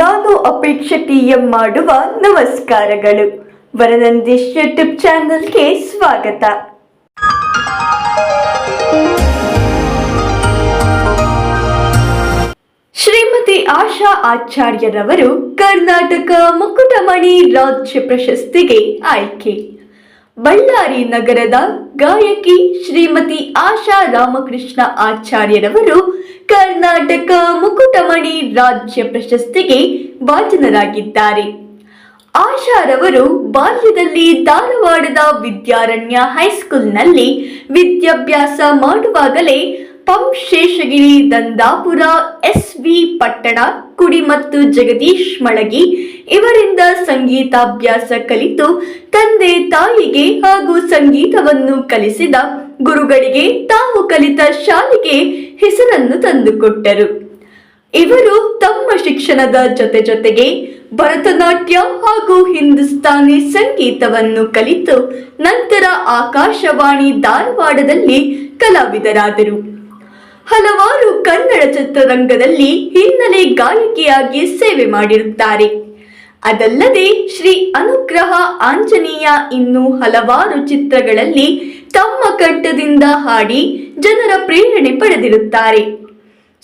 ನಾನು ಅಪೇಕ್ಷೆ ಟಿಎಂ ಮಾಡುವ ನಮಸ್ಕಾರಗಳು. ವರನಂದೀಶ್ ಯೂಟ್ಯೂಬ್ ಚಾನಲ್ಗೆ ಸ್ವಾಗತ. ಶ್ರೀಮತಿ ಆಶಾ ಆಚಾರ್ಯರವರು ಕರ್ನಾಟಕ ಮುಕುಟಮಣಿ ರಾಜ್ಯ ಪ್ರಶಸ್ತಿಗೆ ಆಯ್ಕೆ. ಬಳ್ಳಾರಿ ನಗರದ ಗಾಯಕಿ ಶ್ರೀಮತಿ ಆಶಾ ರಾಮಕೃಷ್ಣ ಆಚಾರ್ಯರವರು ಕರ್ನಾಟಕ ಮುಕುಟಮಣಿ ರಾಜ್ಯ ಪ್ರಶಸ್ತಿಗೆ ಭಾಜನರಾಗಿದ್ದಾರೆ. ಆಶಾರವರು ಬಾಲ್ಯದಲ್ಲಿ ಧಾರವಾಡದ ವಿದ್ಯಾರಣ್ಯ ಹೈಸ್ಕೂಲ್ನಲ್ಲಿ ವಿದ್ಯಾಭ್ಯಾಸ ಮಾಡುವಾಗಲೇ ಪಂ ಶೇಷಗಿರಿ ದಂದಾಪುರ ಎಸ್ ವಿ ಪಟ್ಟಣ ಕುಡಿ ಮತ್ತು ಜಗದೀಶ್ ಮಳಗಿ ಇವರಿಂದ ಸಂಗೀತಾಭ್ಯಾಸ ಕಲಿತು ತಂದೆ ತಾಯಿಗೆ ಹಾಗೂ ಸಂಗೀತವನ್ನು ಕಲಿಸಿದ ಗುರುಗಳಿಗೆ ತಾವು ಕಲಿತ ಶಾಲೆಗೆ ಹೆಸರನ್ನು ತಂದುಕೊಟ್ಟರು. ಇವರು ತಮ್ಮ ಶಿಕ್ಷಣದ ಜೊತೆ ಜೊತೆಗೆ ಭರತನಾಟ್ಯ ಹಾಗೂ ಹಿಂದೂಸ್ತಾನಿ ಸಂಗೀತವನ್ನು ಕಲಿತು ನಂತರ ಆಕಾಶವಾಣಿ ಧಾರವಾಡದಲ್ಲಿ ಕಲಾವಿದರಾದರು. ಹಲವಾರು ಕನ್ನಡ ಚಿತ್ರರಂಗದಲ್ಲಿ ಹಿನ್ನೆಲೆ ಗಾಯಕಿಯಾಗಿ ಸೇವೆ ಮಾಡಿರುತ್ತಾರೆ. ಅದಲ್ಲದೆ ಶ್ರೀ ಅನುಗ್ರಹ ಆಂಜನೇಯ ಇನ್ನೂ ಹಲವಾರು ಚಿತ್ರಗಳಲ್ಲಿ ತಮ್ಮ ಕಂಠದಿಂದ ಹಾಡಿ ಜನರ ಪ್ರೇರಣೆ ಪಡೆದಿರುತ್ತಾರೆ.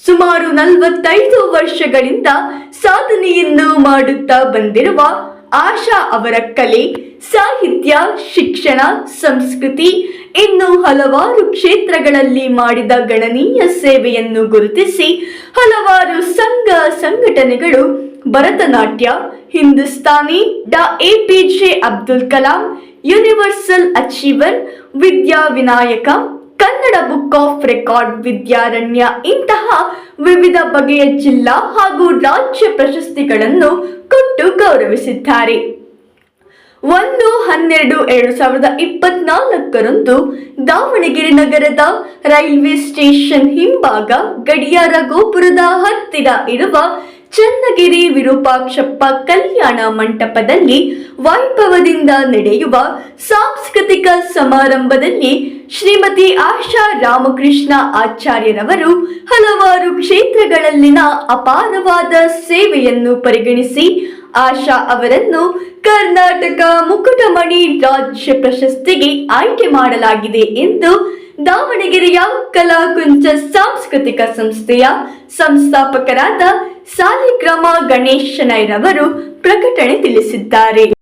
ಸುಮಾರು ನಲವತ್ತೈದು ವರ್ಷಗಳಿಂದ ಸಾಧನೆಯನ್ನು ಮಾಡುತ್ತಾ ಬಂದಿರುವ ಆಶಾ ಅವರ ಕಲೆ, ಸಾಹಿತ್ಯ, ಶಿಕ್ಷಣ, ಸಂಸ್ಕೃತಿ ಇನ್ನು ಹಲವಾರು ಕ್ಷೇತ್ರಗಳಲ್ಲಿ ಮಾಡಿದ ಗಣನೀಯ ಸೇವೆಯನ್ನು ಗುರುತಿಸಿ ಹಲವಾರು ಸಂಘ ಸಂಘಟನೆಗಳು, ಭರತನಾಟ್ಯ, ಹಿಂದೂಸ್ತಾನಿ ಡಾ A P J Abdul Kalam, universal achiever, Vidya Vinayaka, Kannada book of record Vidyaranya ಇಂತಹ ವಿವಿಧ ಬಗೆಯ ಜಿಲ್ಲಾ ಹಾಗೂ ರಾಜ್ಯ ಪ್ರಶಸ್ತಿಗಳನ್ನು ಕೊಟ್ಟು ಗೌರವಿಸಿದ್ದಾರೆ. ಒಂದು ಹನ್ನೆರಡು ಎರಡು ಸಾವಿರದ ಇಪ್ಪತ್ನಾಲ್ಕರಂದು ದಾವಣಗೆರೆ ನಗರದ ರೈಲ್ವೆ ಸ್ಟೇಷನ್ ಹಿಂಭಾಗ ಗಡಿಯಾರ ಗೋಪುರದ ಹತ್ತಿರ ಇರುವ ಚನ್ನಗಿರಿ ವಿರೂಪಾಕ್ಷಪ್ಪ ಕಲ್ಯಾಣ ಮಂಟಪದಲ್ಲಿ ವೈಭವದಿಂದ ನಡೆಯುವ ಸಾಂಸ್ಕೃತಿಕ ಸಮಾರಂಭದಲ್ಲಿ ಶ್ರೀಮತಿ ಆಶಾ ರಾಮಕೃಷ್ಣ ಆಚಾರ್ಯರವರು ಹಲವಾರು ಕ್ಷೇತ್ರಗಳಲ್ಲಿನ ಅಪಾರವಾದ ಸೇವೆಯನ್ನು ಪರಿಗಣಿಸಿ ಆಶಾ ಅವರನ್ನು ಕರ್ನಾಟಕ ಮುಕುಟಮಣಿ ರಾಜ್ಯ ಪ್ರಶಸ್ತಿಗೆ ಆಯ್ಕೆ ಮಾಡಲಾಗಿದೆ ಎಂದು ದಾವಣಗೆರೆಯ ಕಲಾಕುಂಚ ಸಾಂಸ್ಕೃತಿಕ ಸಂಸ್ಥೆಯ ಸಂಸ್ಥಾಪಕರಾದ ಸಾಲಿಗ್ರಾಮ ಗಣೇಶನೈರವರು ಪ್ರಕಟಣೆ ತಿಳಿಸಿದ್ದಾರೆ.